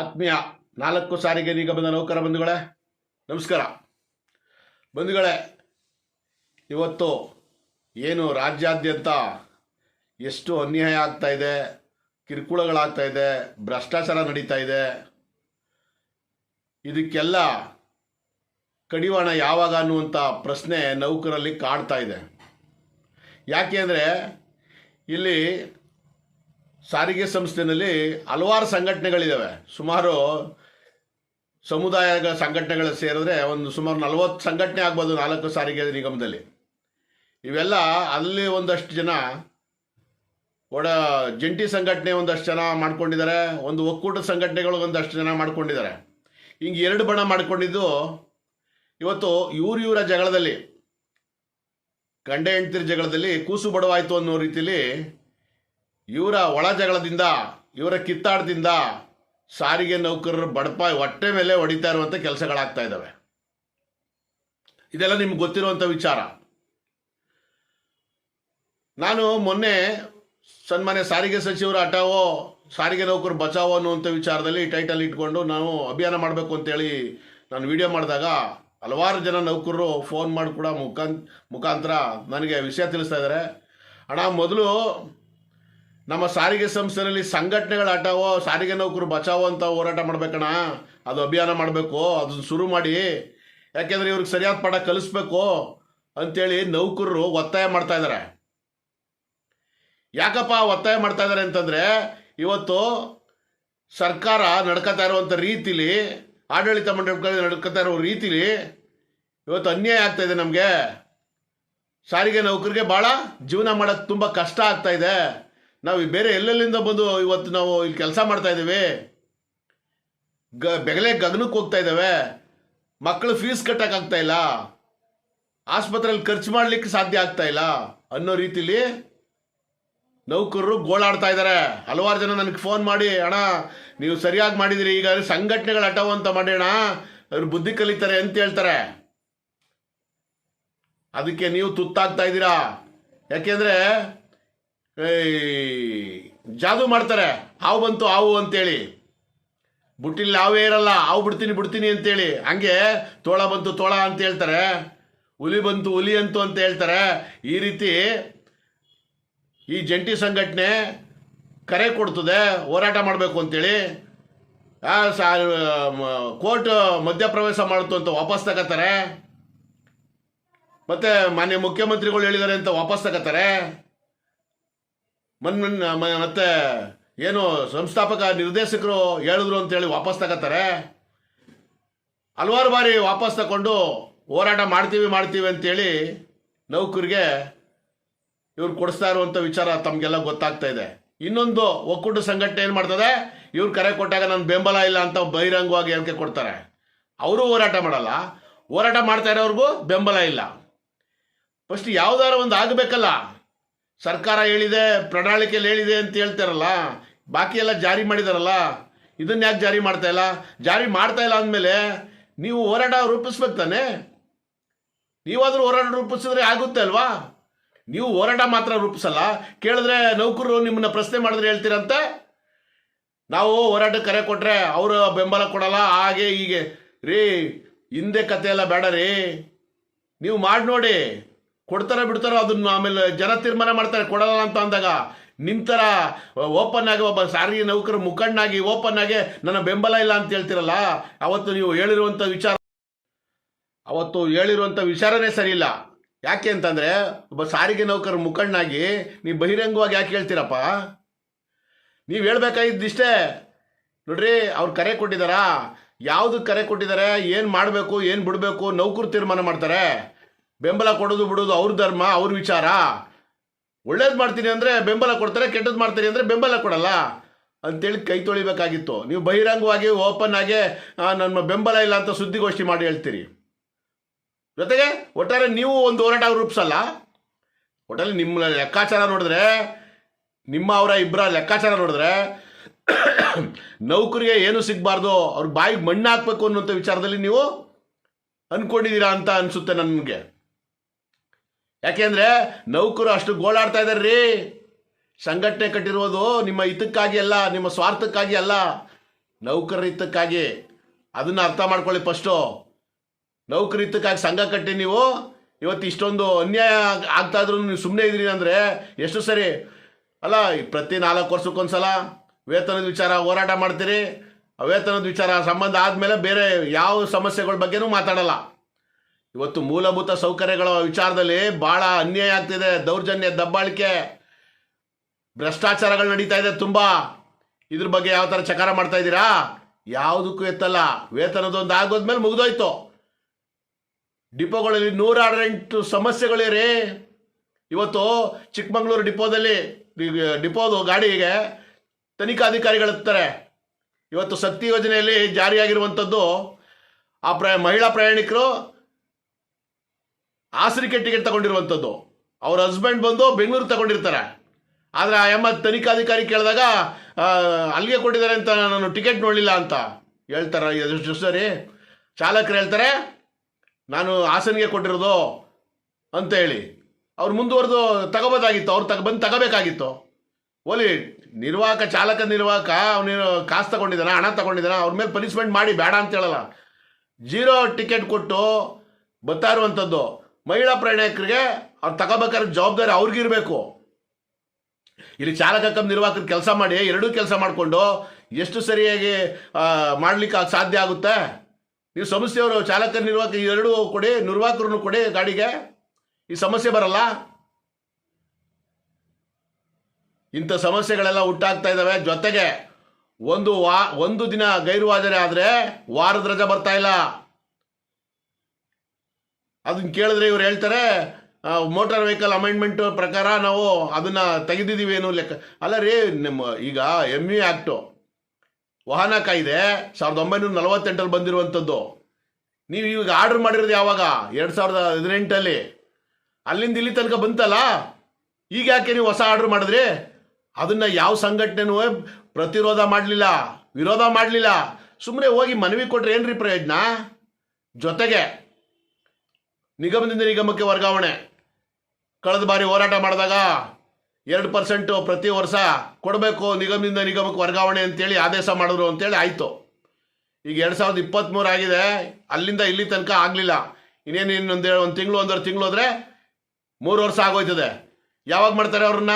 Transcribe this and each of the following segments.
ಆತ್ಮೀಯ ನಾಲ್ಕು ಸಾರಿಗೆ ನಿಗಮದ ನೌಕರ ಬಂಧುಗಳೇ, ನಮಸ್ಕಾರ. ಬಂಧುಗಳೇ, ಇವತ್ತು ಏನು ರಾಜ್ಯಾದ್ಯಂತ ಎಷ್ಟು ಅನ್ಯಾಯ ಆಗ್ತಾ ಇದೆ, ಕಿರುಕುಳಗಳಾಗ್ತಾ ಇದೆ, ಭ್ರಷ್ಟಾಚಾರ ನಡೀತಾ ಇದೆ, ಇದಕ್ಕೆಲ್ಲ ಕಡಿವಾಣ ಯಾವಾಗ ಅನ್ನುವಂಥ ಪ್ರಶ್ನೆ ನೌಕರಲ್ಲಿ ಕಾಡ್ತಾ ಇದೆ. ಯಾಕೆ ಅಂದರೆ ಇಲ್ಲಿ ಸಾರಿಗೆ ಸಂಸ್ಥೆನಲ್ಲಿ ಹಲವಾರು ಸಂಘಟನೆಗಳಿದ್ದಾವೆ ಸುಮಾರು ಸಮುದಾಯಗಳ ಸಂಘಟನೆಗಳು ಸೇರಿದ್ರೆ ಒಂದು ಸುಮಾರು ನಲವತ್ತು ಸಂಘಟನೆ ಆಗ್ಬೋದು ನಾಲ್ಕು ಸಾರಿಗೆ ನಿಗಮದಲ್ಲಿ. ಇವೆಲ್ಲ ಅಲ್ಲಿ ಒಂದಷ್ಟು ಜನ ಒಡ ಜಂಟಿ ಸಂಘಟನೆ ಒಂದಷ್ಟು ಜನ ಮಾಡ್ಕೊಂಡಿದ್ದಾರೆ, ಒಂದು ಒಕ್ಕೂಟ ಸಂಘಟನೆಗಳು ಒಂದಷ್ಟು ಜನ ಮಾಡ್ಕೊಂಡಿದ್ದಾರೆ. ಹಿಂಗೆ ಎರಡು ಬಣ ಮಾಡ್ಕೊಂಡಿದ್ದು ಇವತ್ತು ಇವ್ರ ಇವರ ಜಗಳದಲ್ಲಿ, ಗಂಡ ಹೆಂಡ್ತಿರ ಜಗಳದಲ್ಲಿ ಕೂಸು ಬಡವಾಯಿತು ಅನ್ನೋ ರೀತಿಯಲ್ಲಿ ಇವರ ಒಳ ಜಗಳದಿಂದ ಇವರ ಕಿತ್ತಾಟದಿಂದ ಸಾರಿಗೆ ನೌಕರರು ಬಡಪ ಹೊಟ್ಟೆ ಮೇಲೆ ಹೊಡಿತಾ ಇರುವಂಥ ಕೆಲಸಗಳಾಗ್ತಾ ಇದ್ದಾವೆ. ಇದೆಲ್ಲ ನಿಮ್ಗೆ ಗೊತ್ತಿರುವಂಥ ವಿಚಾರ. ನಾನು ಮೊನ್ನೆ ಸನ್ಮಾನ್ಯ ಸಾರಿಗೆ ಸಚಿವರು ಹಠಾವೋ, ಸಾರಿಗೆ ನೌಕರು ಬಚಾವೋ ಅನ್ನುವಂಥ ವಿಚಾರದಲ್ಲಿ ಟೈಟಲ್ ಇಟ್ಕೊಂಡು ನಾವು ಅಭಿಯಾನ ಮಾಡಬೇಕು ಅಂತೇಳಿ ನಾನು ವಿಡಿಯೋ ಮಾಡಿದಾಗ ಹಲವಾರು ಜನ ನೌಕರರು ಫೋನ್ ಮಾಡಿ ಕೂಡ ಮುಖಾಂತ, ಮುಖಾಂತರ ನನಗೆ ವಿಷಯ ತಿಳಿಸ್ತಾ ಇದ್ದಾರೆ. ಅಣ್ಣ, ಮೊದಲು ನಮ್ಮ ಸಾರಿಗೆ ಸಂಸ್ಥೆಯಲ್ಲಿ ಸಂಘಟನೆಗಳು ಆಟವೋ ಸಾರಿಗೆ ನೌಕರು ಬಚಾವೋ ಅಂತ ಹೋರಾಟ ಮಾಡ್ಬೇಕಣ್ಣ. ಅದು ಅಭಿಯಾನ ಮಾಡಬೇಕು ಅದನ್ನ ಶುರು ಮಾಡಿ. ಯಾಕೆಂದರೆ ಇವ್ರಿಗೆ ಸರಿಯಾದ ಪಾಠ ಕಲಿಸ್ಬೇಕು ಅಂತೇಳಿ ನೌಕರರು ಒತ್ತಾಯ ಮಾಡ್ತಾ ಇದ್ದಾರೆ ಯಾಕಪ್ಪ ಒತ್ತಾಯ ಮಾಡ್ತಾ ಇದ್ದಾರೆ ಅಂತಂದರೆ, ಇವತ್ತು ಸರ್ಕಾರ ನಡ್ಕೋತಾ ಇರುವಂಥ ರೀತಿಲಿ, ಆಡಳಿತ ಮಂಡಳಿ ನಡ್ಕೋತಾ ಇರೋ ರೀತಿಲಿ ಇವತ್ತು ಅನ್ಯಾಯ ಆಗ್ತಾ ಇದೆ ನಮಗೆ. ಸಾರಿಗೆ ನೌಕರಿಗೆ ಭಾಳ ಜೀವನ ಮಾಡೋಕ್ಕೆ ತುಂಬ ಕಷ್ಟ ಆಗ್ತಾ ಇದೆ. ನಾವು ಬೇರೆ ಎಲ್ಲೆಲ್ಲಿಂದ ಬಂದು ಇವತ್ತು ನಾವು ಇಲ್ಲಿ ಕೆಲಸ ಮಾಡ್ತಾ ಇದ್ದೀವಿ? ಗ, ಬೆಗಲೆ ಗಗನಕ್ಕೆ ಹೋಗ್ತಾ ಇದ್ದಾವೆ. ಮಕ್ಕಳು ಫೀಸ್ ಕಟ್ಟೋಕ್ಕಾಗ್ತಾ ಇಲ್ಲ. ಆಸ್ಪತ್ರೆಯಲ್ಲಿ ಖರ್ಚು ಮಾಡಲಿಕ್ಕೆ ಸಾಧ್ಯ ಆಗ್ತಾ ಇಲ್ಲ ಅನ್ನೋ ರೀತಿಲಿ ನೌಕರರು ಗೋಳಾಡ್ತಾ ಇದ್ದಾರೆ. ಹಲವಾರು ಜನ ನನಗೆ ಫೋನ್ ಮಾಡಿ, ಅಣ್ಣ, ನೀವು ಸರಿಯಾಗಿ ಮಾಡಿದಿರಿ, ಈಗ ಸಂಘಟನೆಗಳು ಹಟಾವು ಅಂತ ಮಾಡೋಣ ಅವ್ರು ಬುದ್ಧಿ ಕಲಿತಾರೆ ಅಂತ ಹೇಳ್ತಾರೆ. ಅದಕ್ಕೆ ನೀವು ತುತ್ತಾಗ್ತಾ ಇದ್ದೀರಾ? ಯಾಕೆಂದರೆ ಜಾದು ಮಾಡ್ತಾರೆ. ಹಾವು ಬಂತು, ಹಾವು ಅಂತೇಳಿ. ಬುಟ್ಟಿಲಿ ಹಾವೇ ಇರಲ್ಲ, ಹಾವು ಬಿಡ್ತೀನಿ ಬಿಡ್ತೀನಿ ಅಂತೇಳಿ. ಹಂಗೆ ತೋಳ ಬಂತು, ತೋಳ ಅಂತ ಹೇಳ್ತಾರೆ. ಹುಲಿ ಬಂತು, ಹುಲಿ ಅಂತು ಅಂತ ಹೇಳ್ತಾರೆ. ಈ ರೀತಿ ಈ ಜಂಟಿ ಸಂಘಟನೆ ಕರೆ ಕೊಡ್ತದೆ, ಹೋರಾಟ ಮಾಡಬೇಕು ಅಂತೇಳಿ. ಕೋರ್ಟ್ ಮಧ್ಯಪ್ರವೇಶ ಮಾಡ್ತು ಅಂತ ವಾಪಸ್ ತಗೋತಾರೆ. ಮತ್ತೆ ಮಾನ್ಯ ಮುಖ್ಯಮಂತ್ರಿಗಳು ಹೇಳಿದ್ದಾರೆ ಅಂತ ವಾಪಸ್ ತಗೋತಾರೆ. ಮನ್ ಮನ್- ಮ- ಮತ್ತೆ ಏನು ಸಂಸ್ಥಾಪಕ ನಿರ್ದೇಶಕರು ಹೇಳಿದ್ರು ಅಂತೇಳಿ ವಾಪಸ್ ತಗೋತಾರೆ? ಹಲವಾರು ಬಾರಿ ವಾಪಸ್ ತಗೊಂಡು ಹೋರಾಟ ಮಾಡ್ತೀವಿ ಮಾಡ್ತೀವಿ ಅಂತೇಳಿ ನೌಕರಿಗೆ ಇವ್ರು ಕೊಡಿಸ್ತಾ ಇರುವಂಥ ವಿಚಾರ ತಮಗೆಲ್ಲ ಗೊತ್ತಾಗ್ತಾ ಇದೆ. ಇನ್ನೊಂದು ಒಕ್ಕೂಟ ಸಂಘಟನೆ ಏನು ಮಾಡ್ತದೆ? ಇವ್ರು ಕರೆ ಕೊಟ್ಟಾಗ ನನ್ನ ಬೆಂಬಲ ಇಲ್ಲ ಅಂತ ಬಹಿರಂಗವಾಗಿ ಹೇಳಿಕೆ ಕೊಡ್ತಾರೆ. ಅವರು ಹೋರಾಟ ಮಾಡಲ್ಲ. ಹೋರಾಟ ಮಾಡ್ತಾ ಇರೋವ್ರಿಗೂ ಬೆಂಬಲ ಇಲ್ಲ. ಫಸ್ಟ್ ಯಾವುದಾದ್ರು ಒಂದು ಆಗಬೇಕಲ್ಲ. ಸರ್ಕಾರ ಹೇಳಿದೆ ಪ್ರಣಾಳಿಕೆಯಲ್ಲಿ ಹೇಳಿದೆ ಅಂತ ಹೇಳ್ತಾರಲ್ಲ ಬಾಕಿ ಎಲ್ಲ ಜಾರಿ ಮಾಡಿದಾರಲ್ಲ, ಇದನ್ನ ಯಾಕೆ ಜಾರಿ ಮಾಡ್ತಾ ಇಲ್ಲ? ಜಾರಿ ಮಾಡ್ತಾ ಇಲ್ಲ ಅಂದಮೇಲೆ ನೀವು ಹೋರಾಟ ರೂಪಿಸ್ಬೇಕು ತಾನೆ? ನೀವಾದರೂ ಹೋರಾಟ ರೂಪಿಸಿದ್ರೆ ಆಗುತ್ತೆ ಅಲ್ವಾ? ನೀವು ಹೋರಾಟ ಮಾತ್ರ ರೂಪಿಸಲ್ಲ. ಕೇಳಿದ್ರೆ ನೌಕರರು ನಿಮ್ಮನ್ನ ಪ್ರಶ್ನೆ ಮಾಡಿದ್ರೆ ಹೇಳ್ತೀರಂತೆ? ನಾವು ಹೋರಾಟ ಕರೆ ಕೊಟ್ರೆ ಅವರು ಬೆಂಬಲ ಕೊಡಲ್ಲ, ಹಾಗೆ ಹೀಗೆ. ರೀ, ಹಿಂದೆ ಕತೆ ಎಲ್ಲ ಬೇಡ ರೀ. ನೀವು ಮಾಡಿ ನೋಡಿ. ಕೊಡ್ತಾರ ಬಿಡ್ತಾರೋ ಅದನ್ನು ಆಮೇಲೆ ಜನ ತೀರ್ಮಾನ ಮಾಡ್ತಾರೆ, ಕೊಡಲ್ಲ ಅಂತ ಅಂದಾಗ ಥರ ಓಪನ್ ಆಗಿ ಒಬ್ಬ ಸಾರಿಗೆ ನೌಕರ ಮುಖಂಡನಾಗಿ ಓಪನ್ ಆಗಿ ನನ್ನ ಬೆಂಬಲ ಇಲ್ಲ ಅಂತ ಹೇಳ್ತಿರಲ್ಲ, ಅವತ್ತು ನೀವು ಹೇಳಿರುವಂಥ ವಿಚಾರ ಅವತ್ತು ಹೇಳಿರುವಂಥ ವಿಚಾರನೇ ಸರಿಯಿಲ್ಲ ಯಾಕೆ ಅಂತಂದರೆ ಒಬ್ಬ ಸಾರಿಗೆ ನೌಕರ ಮುಖಂಡನಾಗಿ ನೀವು ಬಹಿರಂಗವಾಗಿ ಯಾಕೆ ಹೇಳ್ತೀರಪ್ಪ? ನೀವು ಹೇಳ್ಬೇಕಾಗಿದ್ದಿಷ್ಟೇ. ನೋಡ್ರಿ, ಅವ್ರು ಕರೆ ಕೊಟ್ಟಿದ್ದಾರಾ ಯಾವುದು ಕರೆ ಕೊಟ್ಟಿದ್ದಾರೆ ಏನು ಮಾಡಬೇಕು? ಏನು ಬಿಡಬೇಕು? ನೌಕರು ತೀರ್ಮಾನ ಮಾಡ್ತಾರೆ. ಬೆಂಬಲ ಕೊಡೋದು ಬಿಡೋದು ಅವ್ರ ಧರ್ಮ, ಅವ್ರ ವಿಚಾರ. ಒಳ್ಳೇದು ಮಾಡ್ತೀನಿ ಅಂದರೆ ಬೆಂಬಲ ಕೊಡ್ತಾರೆ ಕೆಟ್ಟದ್ದು ಮಾಡ್ತೀನಿ ಅಂದರೆ ಬೆಂಬಲ ಕೊಡಲ್ಲ ಅಂತೇಳಿ ಕೈ ತೊಳಿಬೇಕಾಗಿತ್ತು. ನೀವು ಬಹಿರಂಗವಾಗಿ ಓಪನ್ ಆಗಿ ನನ್ನ ಬೆಂಬಲ ಇಲ್ಲ ಅಂತ ಸುದ್ದಿಗೋಷ್ಠಿ ಮಾಡಿ ಹೇಳ್ತೀರಿ. ಜೊತೆಗೆ ಒಟ್ಟಾರೆ ನೀವು ಒಂದು ಹೋರಾಟ ರೂಪಿಸಲ್ಲ. ಒಟ್ಟಾರೆ ನಿಮ್ಮ ಲೆಕ್ಕಾಚಾರ ನೋಡಿದ್ರೆ, ನಿಮ್ಮ ಅವರ ಇಬ್ಬರ ಲೆಕ್ಕಾಚಾರ ನೋಡಿದ್ರೆ, ನೌಕರಿಗೆ ಏನು ಸಿಗಬಾರ್ದು, ಅವ್ರ ಬಾಯಿಗೆ ಮಣ್ಣು ಹಾಕ್ಬೇಕು ಅನ್ನೋಂಥ ವಿಚಾರದಲ್ಲಿ ನೀವು ಅಂದ್ಕೊಂಡಿದ್ದೀರಾ ಅಂತ ಅನಿಸುತ್ತೆ ನನಗೆ. ಯಾಕೆಂದ್ರೆ ನೌಕರು ಅಷ್ಟು ಗೋಳಾಡ್ತಾ ಇದ್ದಾರೆ ರೀ ಸಂಘಟನೆ ಕಟ್ಟಿರೋದು ನಿಮ್ಮ ಹಿತಕ್ಕಾಗಿ ಅಲ್ಲ, ನಿಮ್ಮ ಸ್ವಾರ್ಥಕ್ಕಾಗಿ ಅಲ್ಲ. ನೌಕರಹಿತಕ್ಕಾಗಿ ಅದನ್ನ ಅರ್ಥ ಮಾಡ್ಕೊಳ್ಳಿ ಫಸ್ಟು ನೌಕರಿತಕ್ಕಾಗಿ ಸಂಘ ಕಟ್ಟಿ ನೀವು. ಇವತ್ತು ಇಷ್ಟೊಂದು ಅನ್ಯಾಯ ಆಗ್- ಆಗ್ತಾ ಇದ್ರು ನೀವು ಸುಮ್ಮನೆ ಇದ್ರಿ ಅಂದರೆ ಎಷ್ಟು ಸರಿ? ಅಲ್ಲ ಪ್ರತಿ ನಾಲ್ಕು ವರ್ಷಕ್ಕೊಂದ್ಸಲ ವೇತನದ ವಿಚಾರ ಹೋರಾಟ ಮಾಡ್ತೀರಿ. ವೇತನದ ವಿಚಾರ ಸಂಬಂಧ ಆದಮೇಲೆ ಬೇರೆ ಯಾವ ಸಮಸ್ಯೆಗಳ ಬಗ್ಗೆನೂ ಮಾತಾಡಲ್ಲ. ಇವತ್ತು ಮೂಲಭೂತ ಸೌಕರ್ಯಗಳ ವಿಚಾರದಲ್ಲಿ ಭಾಳ ಅನ್ಯಾಯ ಆಗ್ತಿದೆ, ದೌರ್ಜನ್ಯ, ದಬ್ಬಾಳಿಕೆ. ಭ್ರಷ್ಟಾಚಾರಗಳು ನಡೀತಾ ಇದೆ ತುಂಬ. ಇದ್ರ ಬಗ್ಗೆ ಯಾವ ಥರ ಚಕಾರ ಮಾಡ್ತಾ ಇದ್ದೀರಾ? ಯಾವುದಕ್ಕೂ ಎತ್ತಲ್ಲ. ವೇತನದೊಂದು ಆಗೋದ್ಮೇಲೆ ಮುಗಿದೋಯ್ತು. ಡಿಪೋಗಳಲ್ಲಿ ನೂರಾರು ಎಂಟು ಸಮಸ್ಯೆಗಳಿರಿ ಇವತ್ತು ಚಿಕ್ಕಮಂಗ್ಳೂರು ಡಿಪೋದಲ್ಲಿ ಡಿಪೋದು ಗಾಡಿಗೆ ತನಿಖಾಧಿಕಾರಿಗಳಿರ್ತಾರೆ ಇವತ್ತು ಶಕ್ತಿ ಯೋಜನೆಯಲ್ಲಿ ಜಾರಿಯಾಗಿರುವಂಥದ್ದು ಆ ಪ್ರ ಮಹಿಳಾ ಪ್ರಯಾಣಿಕರು ಹಾಸರಿಕೆ ಟಿಕೆಟ್ ತಗೊಂಡಿರುವಂಥದ್ದು. ಅವ್ರ ಹಸ್ಬೆಂಡ್ ಬಂದು ಬೆಂಗಳೂರು ತಗೊಂಡಿರ್ತಾರೆ. ಆದರೆ ಆ ಎಮ್ಮ ತನಿಖಾಧಿಕಾರಿ ಕೇಳಿದಾಗ ಅಲ್ಲಿಗೆ ಕೊಟ್ಟಿದ್ದಾರೆ ಅಂತ ನಾನು ಟಿಕೆಟ್ ನೋಡಲಿಲ್ಲ ಅಂತ ಹೇಳ್ತಾರೆ. ಎಷ್ಟು ಸರಿ. ಚಾಲಕರು ಹೇಳ್ತಾರೆ, ನಾನು ಹಾಸನಿಗೆ ಕೊಟ್ಟಿರೋದು ಅಂತ ಹೇಳಿ. ಅವ್ರು ಮುಂದುವರೆದು ತಗೋಬೋದಾಗಿತ್ತು. ಅವ್ರು ತಗ, ಬಂದು ತಗೋಬೇಕಾಗಿತ್ತು. ಓಲಿ ನಿರ್ವಾಹಕ, ಚಾಲಕ ನಿರ್ವಾಹಕ ಅವನು ಕಾಸು ತಗೊಂಡಿದ್ದಾನೆ, ಹಣ ತಗೊಂಡಿದ್ದಾನೆ, ಅವ್ರ ಮೇಲೆ ಪನಿಷ್ಮೆಂಟ್ ಮಾಡಿ ಬೇಡ ಅಂತ ಹೇಳಲ್ಲ. ಜೀರೋ ಟಿಕೆಟ್ ಕೊಟ್ಟು ಬರ್ತಾ ಇರುವಂಥದ್ದು ಮಹಿಳಾ ಪ್ರಯಾಣಿಕರಿಗೆ ಅವ್ರು ತಗೋಬೇಕಾದ್ರೆ ಜವಾಬ್ದಾರಿ ಅವ್ರಿಗಿರಬೇಕು ಇಲ್ಲಿ ಚಾಲಕ ಕಮ್ ನಿರ್ವಾಹಕರು ಕೆಲಸ ಮಾಡಿ, ಎರಡೂ ಕೆಲಸ ಮಾಡಿಕೊಂಡು ಎಷ್ಟು ಸರಿಯಾಗಿ ಮಾಡ್ಲಿಕ್ಕೆ ಸಾಧ್ಯ ಆಗುತ್ತೆ? ನೀವು ಸಮಸ್ಯೆಯವರು, ಚಾಲಕ ನಿರ್ವಾಹಕ ಎರಡೂ ಕೊಡಿ, ನಿರ್ವಾಹಕರನ್ನು ಕೊಡಿ ಗಾಡಿಗೆ. ಈ ಸಮಸ್ಯೆ ಬರಲ್ಲ. ಇಂಥ ಸಮಸ್ಯೆಗಳೆಲ್ಲ ಹುಟ್ಟಾಗ್ತಾ ಇದ್ದಾವೆ ಜೊತೆಗೆ ಒಂದು ವಾ, ಒಂದು ದಿನ ಗೈರುಹಾಜರಿ ಆದರೆ ವಾರದ ರಜೆ ಬರ್ತಾ ಇಲ್ಲ. ಅದನ್ನ ಕೇಳಿದ್ರೆ ಇವ್ರು ಹೇಳ್ತಾರೆ ಮೋಟಾರ್ ವೆಹಿಕಲ್ ಅಮೆಂಡ್ಮೆಂಟ್ ಪ್ರಕಾರ ನಾವು ಅದನ್ನ ತೆಗೆದಿದ್ದೀವಿ ಏನು ಲೆಕ್ಕ. ಅಲ್ಲ ರೀ, ನಿಮ್ಮ ಈಗ ಎಂ ಯು ಆ್ಯಕ್ಟು ವಾಹನ ಕಾಯ್ದೆ ಸಾವಿರದ ಒಂಬೈನೂರ ನಲವತ್ತೆಂಟರಲ್ಲಿ ಬಂದಿರುವಂಥದ್ದು. ನೀವು ಈಗ ಆರ್ಡರ್ ಮಾಡಿರೋದು ಯಾವಾಗ? ಎರಡು ಸಾವಿರದ ಹದಿನೆಂಟಲ್ಲಿ. ಅಲ್ಲಿಂದ ಇಲ್ಲಿ ತನಕ ಬಂತಲ್ಲ? ಈಗ ಯಾಕೆ ನೀವು ಹೊಸ ಆರ್ಡರ್ ಮಾಡಿದ್ರಿ? ಅದನ್ನು ಯಾವ ಸಂಘಟನೆನೂ ಪ್ರತಿರೋಧ ಮಾಡಲಿಲ್ಲ, ವಿರೋಧ ಮಾಡಲಿಲ್ಲ. ಸುಮ್ಮನೆ ಹೋಗಿ ಮನವಿ ಕೊಟ್ರೆ ರೀ ಪ್ರಯೋಜನ? ಜೊತೆಗೆ ನಿಗಮದಿಂದ ನಿಗಮಕ್ಕೆ ವರ್ಗಾವಣೆ. ಕಳೆದ ಬಾರಿ ಹೋರಾಟ ಮಾಡಿದಾಗ ಎರಡು ಪರ್ಸೆಂಟು ಪ್ರತಿ ವರ್ಷ ಕೊಡಬೇಕು ನಿಗಮದಿಂದ ನಿಗಮಕ್ಕೆ ವರ್ಗಾವಣೆ ಅಂತೇಳಿ ಆದೇಶ ಮಾಡಿದ್ರು ಅಂತೇಳಿ ಆಯಿತು. ಈಗ ಎರಡು ಸಾವಿರದ ಇಪ್ಪತ್ತ್ಮೂರು ಆಗಿದೆ. ಅಲ್ಲಿಂದ ಇಲ್ಲಿ ತನಕ ಆಗಲಿಲ್ಲ. ಇನ್ನೇನು ಇನ್ನೊಂದು ಒಂದು ತಿಂಗಳು, ಒಂದೂವರೆ ತಿಂಗಳು ಹೋದರೆ ಮೂರು ವರ್ಷ ಆಗೋಯ್ತದೆ. ಯಾವಾಗ ಮಾಡ್ತಾರೆ ಅವ್ರನ್ನ?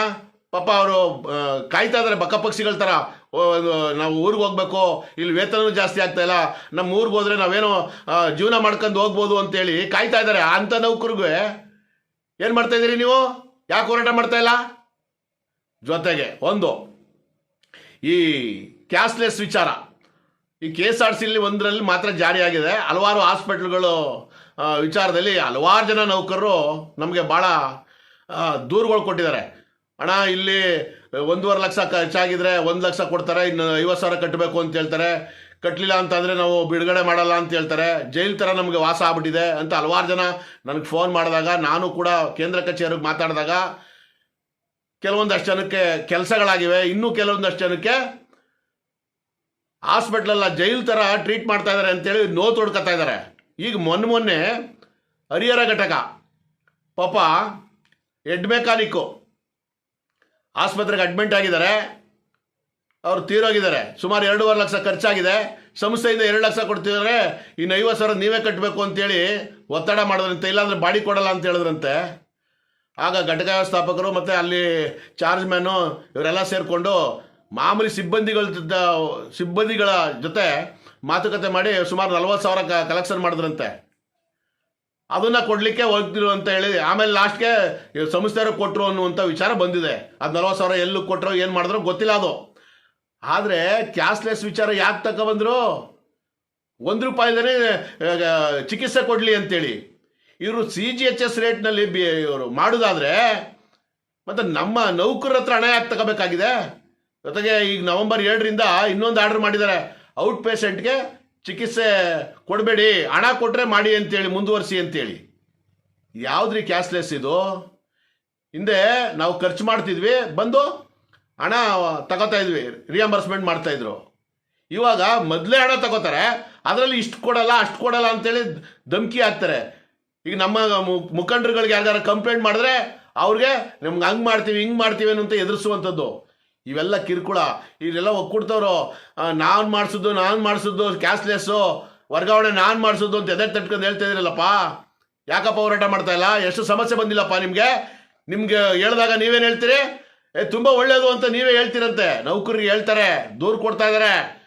ಪಾಪ ಅವರು ಕಾಯ್ತಾ ಇದ್ದಾರೆ ಬಕ್ಕ ಪಕ್ಷಿಗಳ ಥರ ನಾವು ಊರಿಗೆ ಹೋಗ್ಬೇಕು, ಇಲ್ಲಿ ವೇತನ ಜಾಸ್ತಿ ಆಗ್ತಾ ಇಲ್ಲ ನಮ್ಮ ಊರಿಗೆ ಹೋದ್ರೆ ನಾವೇನೋ ಜೀವನ ಮಾಡ್ಕೊಂಡು ಹೋಗ್ಬೋದು ಅಂತೇಳಿ ಕಾಯ್ತಾ ಇದ್ದಾರೆ ಅಂಥ ನೌಕರಿಗೆ ಏನು ಮಾಡ್ತಾ ಇದ್ದೀರಿ ನೀವು? ಯಾಕೆ ಹೋರಾಟ ಮಾಡ್ತಾ ಇಲ್ಲ? ಜೊತೆಗೆ ಒಂದು, ಈ ಕ್ಯಾಶ್ಲೆಸ್ ವಿಚಾರ. ಈ ಕೆ ಎಸ್ ಆರ್ ಸಿಲಿ ಒಂದರಲ್ಲಿ ಮಾತ್ರ ಜಾರಿಯಾಗಿದೆ ಹಲವಾರು ಹಾಸ್ಪಿಟ್ಲ್ಗಳು ವಿಚಾರದಲ್ಲಿ ಹಲವಾರು ಜನ ನೌಕರರು ನಮಗೆ ಭಾಳ ದೂರುಗಳು ಕೊಟ್ಟಿದ್ದಾರೆ. ಅಣ್ಣ, ಇಲ್ಲಿ ಒಂದೂವರೆ ಲಕ್ಷ ಖರ್ಚಾಗಿದ್ರೆ ಒಂದು ಲಕ್ಷ ಕೊಡ್ತಾರೆ, ಇನ್ನು ಐವತ್ತು ಸಾವಿರ ಕಟ್ಟಬೇಕು ಅಂತ ಹೇಳ್ತಾರೆ. ಕಟ್ಟಲಿಲ್ಲ ಅಂತಂದರೆ ನಾವು ಬಿಡುಗಡೆ ಮಾಡಲ್ಲ ಅಂತ ಹೇಳ್ತಾರೆ. ಜೈಲ್ ಥರ ನಮಗೆ ವಾಸ ಆಗ್ಬಿಟ್ಟಿದೆ ಅಂತ ಹಲವಾರು ಜನ ನನಗೆ ಫೋನ್ ಮಾಡಿದಾಗ, ನಾನು ಕೂಡ ಕೇಂದ್ರ ಕಚೇರಿಗೆ ಮಾತಾಡಿದಾಗ, ಕೆಲವೊಂದಷ್ಟು ಜನಕ್ಕೆ ಕೆಲಸಗಳಾಗಿವೆ, ಇನ್ನೂ ಕೆಲವೊಂದಷ್ಟು ಜನಕ್ಕೆ ಹಾಸ್ಪಿಟ್ಲಲ್ಲ ಜೈಲ್ ಥರ ಟ್ರೀಟ್ ಮಾಡ್ತಾ ಇದ್ದಾರೆ ಅಂತೇಳಿ ನೋವು ತೊಡ್ಕೊತಾ ಇದ್ದಾರೆ ಈಗ ಮೊನ್ನೆ ಮೊನ್ನೆ ಹರಿಹರ ಘಟಕ, ಪಾಪ, ಹೆಡ್ ಮೆಕ್ಯಾನಿಕ್ಕು ಆಸ್ಪತ್ರೆಗೆ ಅಡ್ಮಿಂಟ್ ಆಗಿದ್ದಾರೆ. ಅವ್ರು ತೀರೋಗಿದ್ದಾರೆ. ಸುಮಾರು ಎರಡೂವರೆ ಲಕ್ಷ ಖರ್ಚಾಗಿದೆ. ಸಂಸ್ಥೆಯಿಂದ ಎರಡು ಲಕ್ಷ ಕೊಡ್ತಿದ್ದಾರೆ. ಇನ್ನು ಐವತ್ತು ಸಾವಿರ ನೀವೇ ಕಟ್ಟಬೇಕು ಅಂತೇಳಿ ಒತ್ತಡ ಮಾಡೋದ್ರಂತೆ, ಇಲ್ಲಾಂದ್ರೆ ಬಾಡಿ ಕೊಡಲ್ಲ ಅಂತ ಹೇಳಿದ್ರಂತೆ. ಆಗ ಘಟಕ ವ್ಯವಸ್ಥಾಪಕರು ಮತ್ತು ಅಲ್ಲಿ ಚಾರ್ಜ್ ಮ್ಯಾನು ಇವರೆಲ್ಲ ಸೇರಿಕೊಂಡು ಮಾಮೂಲಿ ಸಿಬ್ಬಂದಿಗಳ ಸಿಬ್ಬಂದಿಗಳ ಜೊತೆ ಮಾತುಕತೆ ಮಾಡಿ ಸುಮಾರು ನಲ್ವತ್ತು ಸಾವಿರ ಕಲೆಕ್ಷನ್ ಮಾಡಿದ್ರಂತೆ. ಅದನ್ನ ಕೊಡಲಿಕ್ಕೆ ಹೋಗ್ತಿರು ಅಂತ ಹೇಳಿ, ಆಮೇಲೆ ಲಾಸ್ಟ್ಗೆ ಸಂಸ್ಥೆಯವರು ಕೊಟ್ಟರು ಅನ್ನುವಂಥ ವಿಚಾರ ಬಂದಿದೆ. ಅದು ನಲವತ್ತು ಸಾವಿರ ಎಲ್ಲೂ ಕೊಟ್ಟರು ಏನು ಮಾಡಿದ್ರು ಗೊತ್ತಿಲ್ಲ ಅದು. ಆದರೆ ಕ್ಯಾಶ್ಲೆಸ್ ವಿಚಾರ ಯಾಕೆ ತಗೊಬಂದ್ರು ಒಂದು ರೂಪಾಯಿದೇ ಚಿಕಿತ್ಸೆ ಕೊಡಲಿ ಅಂತೇಳಿ. ಇವರು ಸಿ ಜಿ ಎಚ್ ಎಸ್ ರೇಟ್ನಲ್ಲಿ ಬಿ, ಇವರು ಮಾಡೋದಾದರೆ ಮತ್ತು ನಮ್ಮ ನೌಕರ ಹತ್ರ ಹಣ ಯಾಕೆ ತಗೋಬೇಕಾಗಿದೆ? ಜೊತೆಗೆ ಈಗ ನವಂಬರ್ ಎರಡರಿಂದ ಇನ್ನೊಂದು ಆರ್ಡರ್ ಮಾಡಿದ್ದಾರೆ. ಔಟ್ ಪೇಷಂಟ್ಗೆ ಚಿಕಿತ್ಸೆ ಕೊಡಬೇಡಿ, ಹಣ ಕೊಟ್ಟರೆ ಮಾಡಿ ಅಂತೇಳಿ, ಮುಂದುವರಿಸಿ ಅಂತೇಳಿ. ಯಾವುದ್ರಿ ಕ್ಯಾಶ್ಲೆಸ್ ಇದು? ಹಿಂದೆ ನಾವು ಖರ್ಚು ಮಾಡ್ತಿದ್ವಿ, ಬಂದು ಹಣ ತಗೋತಾ ಇದ್ವಿ ರಿಯಂಬರ್ಸ್ಮೆಂಟ್ ಮಾಡ್ತಾಯಿದ್ರು ಇವಾಗ ಮೊದಲೇ ಹಣ ತಗೋತಾರೆ, ಅದರಲ್ಲಿ ಇಷ್ಟು ಕೊಡಲ್ಲ, ಅಷ್ಟು ಕೊಡಲ್ಲ ಅಂತೇಳಿ ಧಮಕಿ ಹಾಕ್ತಾರೆ. ಈಗ ನಮ್ಮ ಮುಖಂಡರುಗಳಿಗೆ ಯಾರ್ದಾರು ಕಂಪ್ಲೇಂಟ್ ಮಾಡಿದ್ರೆ ಅವ್ರಿಗೆ, ನಮ್ಗೆ ಹಂಗೆ ಮಾಡ್ತೀವಿ, ಹಿಂಗೆ ಮಾಡ್ತೀವಿ ಅಂತ ಎದುರಿಸುವಂಥದ್ದು. ಇವೆಲ್ಲ ಕಿರುಕುಳ. ಇವರೆಲ್ಲ ಒಕ್ಕೂಡ್ತವ್ರು. ನಾನು ಮಾಡಿಸಿದ್ದು ನಾನು ಮಾಡಿಸಿದ್ದು ಕ್ಯಾಶ್ಲೆಸ್ಸು ವರ್ಗಾವಣೆ ನಾನು ಮಾಡಿಸಿದ್ದು ಅಂತ ಎದೆ ತಟ್ಕೊಂಡು ಹೇಳ್ತಾ ಇದ್ರಲ್ಲಪ್ಪ? ಯಾಕಪ್ಪ ಹೋರಾಟ ಮಾಡ್ತಾ ಇಲ್ಲ? ಎಷ್ಟು ಸಮಸ್ಯೆ ಬಂದಿಲ್ಲಪ್ಪ ನಿಮಗೆ? ನಿಮಗೆ ಹೇಳಿದಾಗ ನೀವೇನು ಹೇಳ್ತೀರಿ? ಏ, ತುಂಬ ಒಳ್ಳೇದು ಅಂತ ನೀವೇ ಹೇಳ್ತೀರಂತೆ. ನೌಕರಿಗೆ ಹೇಳ್ತಾರೆ, ದೂರು ಕೊಡ್ತಾ ಇದ್ದಾರೆ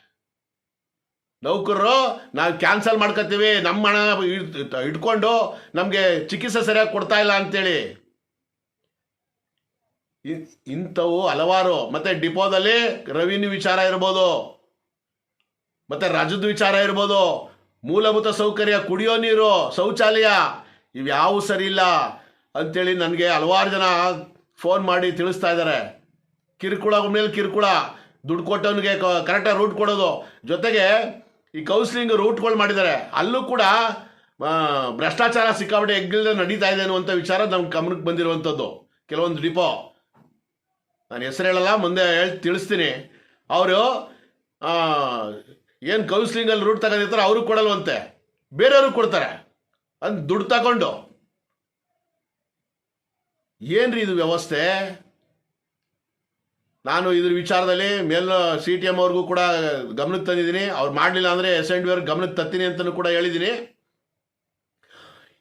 ನೌಕರರು ನಾವು ಕ್ಯಾನ್ಸಲ್ ಮಾಡ್ಕೊತೀವಿ ನಮ್ಮ ಹಣ ಇಟ್- ಇಟ್ಕೊಂಡು ನಮಗೆ ಚಿಕಿತ್ಸೆ ಸರಿಯಾಗಿ ಕೊಡ್ತಾ ಇಲ್ಲ ಅಂತೇಳಿ. ಇಂಥವು ಹಲವಾರು, ಮತ್ತೆ ಡಿಪೋದಲ್ಲಿ ರವಿನ ವಿಚಾರ ಇರ್ಬೋದು, ಮತ್ತೆ ರಾಜ್ಯದ ವಿಚಾರ ಇರ್ಬೋದು, ಮೂಲಭೂತ ಸೌಕರ್ಯ, ಕುಡಿಯೋ ನೀರು, ಶೌಚಾಲಯ, ಇವ್ಯಾವು ಸರಿ ಇಲ್ಲ ಅಂತೇಳಿ ನನಗೆ ಹಲವಾರು ಜನ ಫೋನ್ ಮಾಡಿ ತಿಳಿಸ್ತಾ ಇದ್ದಾರೆ. ಕಿರುಕುಳ ಮೇಲೆ ಕಿರುಕುಳ, ದುಡ್ಡು ಕೊಟ್ಟವನಿಗೆ ಕರೆಕ್ಟಾಗಿ ರೂಟ್ ಕೊಡೋದು. ಜೊತೆಗೆ ಈ ಕೌನ್ಸಿಲಿಂಗ್ ರೂಟ್ಗಳು ಮಾಡಿದ್ದಾರೆ. ಅಲ್ಲೂ ಕೂಡ ಭ್ರಷ್ಟಾಚಾರ ಸಿಕ್ಕಾಪಟ್ಟೆ ಎಗ್ಗಿಲ್ದೆ ನಡೀತಾ ಇದೆ ಅನ್ನುವಂಥ ವಿಚಾರ ನಮ್ಮ ಗಮನಕ್ಕೆ ಬಂದಿರುವಂಥದ್ದು. ಕೆಲವೊಂದು ಡಿಪೋ. ನಾನು ಹೆಸರು ಹೇಳಲ್ಲ, ಮುಂದೆ ಹೇಳಿ, ತಿಳಿಸ್ತೀನಿ. ಅವರು ಏನು ಕೌನ್ಸಿಲಿಂಗಲ್ಲಿ ರೂಟ್ ತಗೊಂಡಿರ್ತಾರೆ ಅವ್ರಿಗೆ ಕೊಡಲ್ವಂತೆ. ಬೇರೆಯವ್ರಿಗೆ ಕೊಡ್ತಾರೆ. ಅಂತ ದುಡ್ಡು ತಗೊಂಡು. ಏನ್ರಿ ಇದು ವ್ಯವಸ್ಥೆ? ನಾನು ಇದ್ರ ವಿಚಾರದಲ್ಲಿ ಮೇಲ್ ಸಿ ಟಿ ಎಂ ಅವ್ರಿಗೂ ಕೂಡ ಗಮನಕ್ಕೆ ತಂದಿದ್ದೀನಿ. ಅವ್ರು ಮಾಡಲಿಲ್ಲ ಅಂದರೆ ಎಸ್ ಎನ್ ಡಿ ಅವ್ರಿಗೆ ಗಮನಕ್ಕೆ ತತ್ತೀನಿ ಅಂತಲೂ ಕೂಡ ಹೇಳಿದ್ದೀನಿ.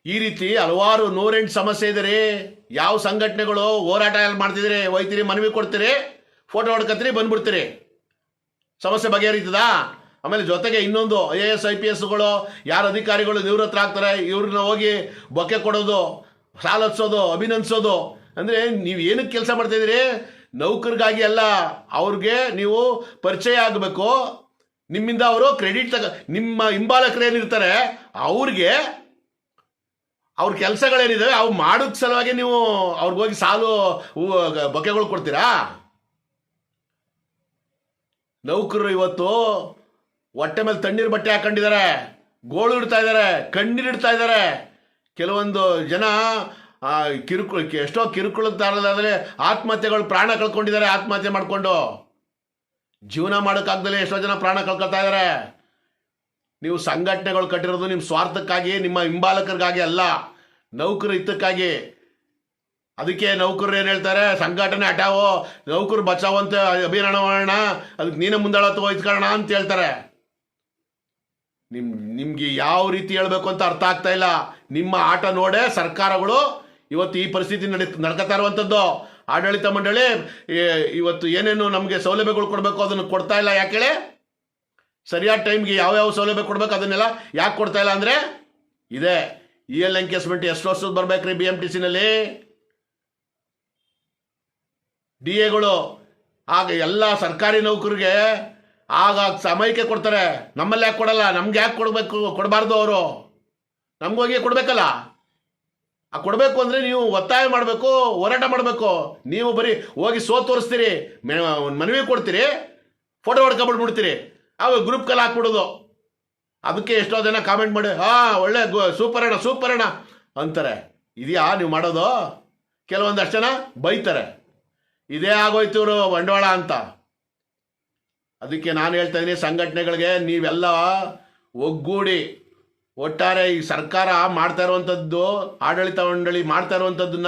ಈ ರೀತಿ ಹಲವಾರು ನೂರೆಂಟು ಸಮಸ್ಯೆ ಇದೆ ರೀ ಯಾವ ಸಂಘಟನೆಗಳು ಹೋರಾಟ ಎಲ್ಲ ಮಾಡ್ತಿದ್ರೆ ಒಯ್ತೀರಿ ಮನವಿ ಕೊಡ್ತೀರಿ, ಫೋಟೋ ಹೊಡ್ಕತ್ತೀರಿ ಬಂದ್ಬಿಡ್ತೀರಿ. ಸಮಸ್ಯೆ ಬಗೆಹರಿತದಾ? ಆಮೇಲೆ ಜೊತೆಗೆ ಇನ್ನೊಂದು I A S, I P ಎಸ್ಗಳು, ಯಾರು ಅಧಿಕಾರಿಗಳು ನಿವೃತ್ತರಾಗ್ತಾರೆ ಇವ್ರನ್ನ ಹೋಗಿ ಬೊಕ್ಕೆ ಕೊಡೋದು, ಸಾಲ ಹಚ್ಚೋದು ಅಭಿನಂದಿಸೋದು. ಅಂದರೆ ನೀವು ಏನಕ್ಕೆ ಕೆಲಸ ಮಾಡ್ತಾಯಿದ್ದೀರಿ ನೌಕರಿಗಾಗಿ ಅಲ್ಲ, ಅವ್ರಿಗೆ ನೀವು ಪರಿಚಯ ಆಗಬೇಕು. ನಿಮ್ಮಿಂದ ಅವರು ಕ್ರೆಡಿಟ್ ತಗ, ನಿಮ್ಮ ಹಿಂಬಾಲಕರು ಏನಿರ್ತಾರೆ ಅವ್ರಿಗೆ ಅವ್ರ ಕೆಲಸಗಳೇನಿದಾವೆ, ಅವು ಮಾಡೋಕ್ ಸಲುವಾಗಿ ನೀವು ಅವ್ರಿಗೋಗಿ ಸಾಲು ಬೊಕೆಗಳು ಕೊಡ್ತೀರಾ? ನೌಕರರು ಇವತ್ತು ಹೊಟ್ಟೆ ಮೇಲೆ ತಣ್ಣೀರು ಬಟ್ಟೆ ಹಾಕೊಂಡಿದ್ದಾರೆ ಗೋಳು ಇಡ್ತಾ ಇದ್ದಾರೆ ಕಣ್ಣೀರು ಇಡ್ತಾ ಇದ್ದಾರೆ ಕೆಲವೊಂದು ಜನ ಕಿರುಕುಳ, ಎಷ್ಟೋ ಕಿರುಕುಳದಾರದಾದ್ರೆ ಆತ್ಮಹತ್ಯೆಗಳು ಪ್ರಾಣ ಕಳ್ಕೊಂಡಿದ್ದಾರೆ, ಆತ್ಮಹತ್ಯೆ ಮಾಡಿಕೊಂಡು. ಜೀವನ ಮಾಡೋಕ್ಕಾಗ್ದಲೇ ಎಷ್ಟೋ ಜನ ಪ್ರಾಣ ಕಳ್ಕೊಳ್ತಾ ಇದ್ದಾರೆ ನೀವು ಸಂಘಟನೆಗಳು ಕಟ್ಟಿರೋದು ನಿಮ್ಮ ಸ್ವಾರ್ಥಕ್ಕಾಗಿ, ನಿಮ್ಮ ಹಿಂಬಾಲಕರಿಗಾಗಿ ಅಲ್ಲ. ನೌಕರ ಹಿತಕ್ಕಾಗಿ. ಅದಕ್ಕೆ ನೌಕರರು ಏನು ಹೇಳ್ತಾರೆ? ಸಂಘಟನೆ ಹಟಾವೋ ನೌಕರು ಬಚಾವೋ ಅಂತ ಅಭಿಯಾನ ಮಾಡೋಣ, ಅದಕ್ಕೆ ನೀನೇ ಮುಂದಾಳತ್ವ ವಹಿಸ್ಕೊಳ್ಳೋಣ ಅಂತ ಹೇಳ್ತಾರೆ. ನಿಮ್, ನಿಮ್ಗೆ ಯಾವ ರೀತಿ ಹೇಳ್ಬೇಕು ಅಂತ ಅರ್ಥ ಆಗ್ತಾ ಇಲ್ಲ. ನಿಮ್ಮ ಆಟ ನೋಡೇ ಸರ್ಕಾರಗಳು ಇವತ್ತು ಈ ಪರಿಸ್ಥಿತಿ ನಡಿ, ನಡ್ಕೋತಾ ಇರುವಂಥದ್ದು ಆಡಳಿತ ಮಂಡಳಿ ಇವತ್ತು ಏನೇನು ನಮಗೆ ಸೌಲಭ್ಯಗಳು ಕೊಡಬೇಕು ಅದನ್ನು ಕೊಡ್ತಾ ಇಲ್ಲ ಯಾಕೆ ಸರಿಯಾದ ಟೈಮ್ಗೆ ಯಾವ್ಯಾವ ಸೌಲಭ್ಯ ಕೊಡ್ಬೇಕು ಅದನ್ನೆಲ್ಲ ಯಾಕೆ ಕೊಡ್ತಾ ಇಲ್ಲ ಅಂದರೆ ಇದೆ. ಇ ಎಲ್ ಎಂಕೇಸ್ಮೆಂಟ್ ಎಷ್ಟು ವರ್ಷದ ಬರ್ಬೇಕ್ರಿ ಬಿ ಎಂ ಟಿ ಸಿನಲ್ಲಿ ಡಿ ಎಗಳು ಆಗ ಎಲ್ಲ ಸರ್ಕಾರಿ ನೌಕರಿಗೆ ಆಗ ಸಮಯಕ್ಕೆ ಕೊಡ್ತಾರೆ. ನಮ್ಮಲ್ಲಿ ಯಾಕೆ ಕೊಡಲ್ಲ? ನಮ್ಗೆ ಯಾಕೆ ಕೊಡಬೇಕು? ಕೊಡಬಾರ್ದು ಅವರು. ನಮಗೋಗಿ ಕೊಡಬೇಕಲ್ಲ. ಆ ಕೊಡಬೇಕು ಅಂದರೆ ನೀವು ಒತ್ತಾಯ ಮಾಡಬೇಕು, ಹೋರಾಟ ಮಾಡಬೇಕು. ನೀವು ಬರೀ ಹೋಗಿ ಸೋ ತೋರಿಸ್ತೀರಿ. ಮನವಿ ಕೊಡ್ತೀರಿ ಫೋಟೋ ಹೊಡ್ಕೊಂಡ್ಬಿಡ್ಬಿಡ್ತೀರಿ ಅವು ಗ್ರೂಪ್ ಕಲ್ ಹಾಕ್ಬಿಡೋದು. ಅದಕ್ಕೆ ಎಷ್ಟೋ ಜನ ಕಾಮೆಂಟ್ ಮಾಡಿ, ಹಾ, ಒಳ್ಳೆ ಸೂಪರ್ ಅಣ್ಣ ಸೂಪರ್ ಅಣ್ಣ. ಅಂತಾರೆ. ಇದೆಯಾ, ನೀವು ಮಾಡೋದು? ಕೆಲವೊಂದಷ್ಟು ಜನ ಬೈತಾರೆ. ಇದೇ ಆಗೋಯ್ತು ಇವರು, ಬಂಡವಾಳ ಅಂತ. ಅದಕ್ಕೆ ನಾನು ಹೇಳ್ತಾ ಇದ್ದೀನಿ ಸಂಘಟನೆಗಳಿಗೆ ನೀವೆಲ್ಲ ಒಗ್ಗೂಡಿ. ಒಟ್ಟಾರೆ ಈ ಸರ್ಕಾರ ಮಾಡ್ತಾ ಇರುವಂಥದ್ದು ಆಡಳಿತ ಮಂಡಳಿ ಮಾಡ್ತಾ ಇರುವಂಥದ್ದನ್ನ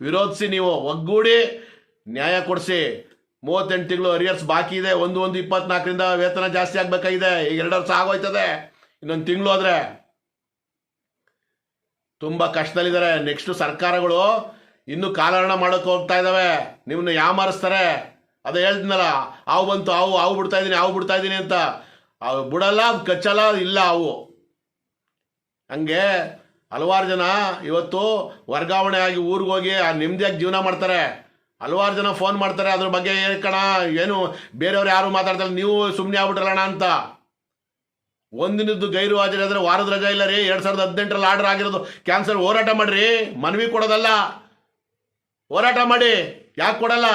ವಿರೋಧಿಸಿ ನೀವು ಒಗ್ಗೂಡಿ ನ್ಯಾಯ ಕೊಡಿಸಿ. ಮೂವತ್ತೆಂಟು ತಿಂಗಳು ಅರಿಯರ್ಸ್ ಬಾಕಿ ಇದೆ. ಒಂದು ಒಂದು, ಇಪ್ಪತ್ನಾಲ್ಕರಿಂದ ವೇತನ ಜಾಸ್ತಿ ಆಗಬೇಕಾಗಿದೆ. ಈಗ ಎರಡು ವರ್ಷ ಆಗೋಯ್ತದೆ. ಇನ್ನೊಂದು ತಿಂಗಳು ಆದರೆ. ತುಂಬ ಕಷ್ಟದಲ್ಲಿದ್ದಾರೆ. ನೆಕ್ಸ್ಟ್ ಸರ್ಕಾರಗಳು ಇನ್ನೂ ಕಾಲಹರಣ ಮಾಡೋಕೆ ಹೋಗ್ತಾ ಇದ್ದಾವೆ ನಿಮ್ಮನ್ನ ಯಾಮಾರಿಸ್ತಾರೆ. ಅದು ಹೇಳ್ತೀನಲ್ಲ ಹಾವು ಬಂತು ಹಾವು ಹಾವು ಬಿಡ್ತಾ ಇದ್ದೀನಿ ಹಾವು ಬಿಡ್ತಾ ಇದ್ದೀನಿ ಅಂತ. ಅವು ಬಿಡಲ್ಲ, ಕಚ್ಚಲ್ಲ, ಇಲ್ಲ ಅವು. ಹಂಗೆ ಹಲವಾರು ಜನ ಇವತ್ತು ವರ್ಗಾವಣೆ ಆಗಿ ಊರಿಗೋಗಿ ಆ ನೆಮ್ಮದಿಯಾಗಿ ಜೀವನ ಮಾಡ್ತಾರೆ. ಹಲವಾರು ಜನ ಫೋನ್ ಮಾಡ್ತಾರೆ, ಅದ್ರ ಬಗ್ಗೆ ಏನು ಕಣ, ಏನು, ಬೇರೆಯವ್ರು ಯಾರು ಮಾತಾಡ್ತಾರೆ, ನೀವು ಸುಮ್ಮನೆ ಆಗ್ಬಿಟ್ರಲ್ಲಣ ಅಂತ. ಒಂದಿನದ್ದು ಗೈರು ಹಾಜರಿ ಆದರೆ ವಾರದ ರಜೆ ಇಲ್ಲ ರೀ, ಎರಡು ಸಾವಿರದ ಹದಿನೆಂಟರಲ್ಲಿ ಆರ್ಡರ್ ಆಗಿರೋದು. ಕ್ಯಾನ್ಸರ್ ಹೋರಾಟ ಮಾಡ್ರಿ, ಮನವಿ ಕೊಡೋದಲ್ಲ. ಹೋರಾಟ ಮಾಡಿ, ಯಾಕೆ ಕೊಡಲ್ಲ?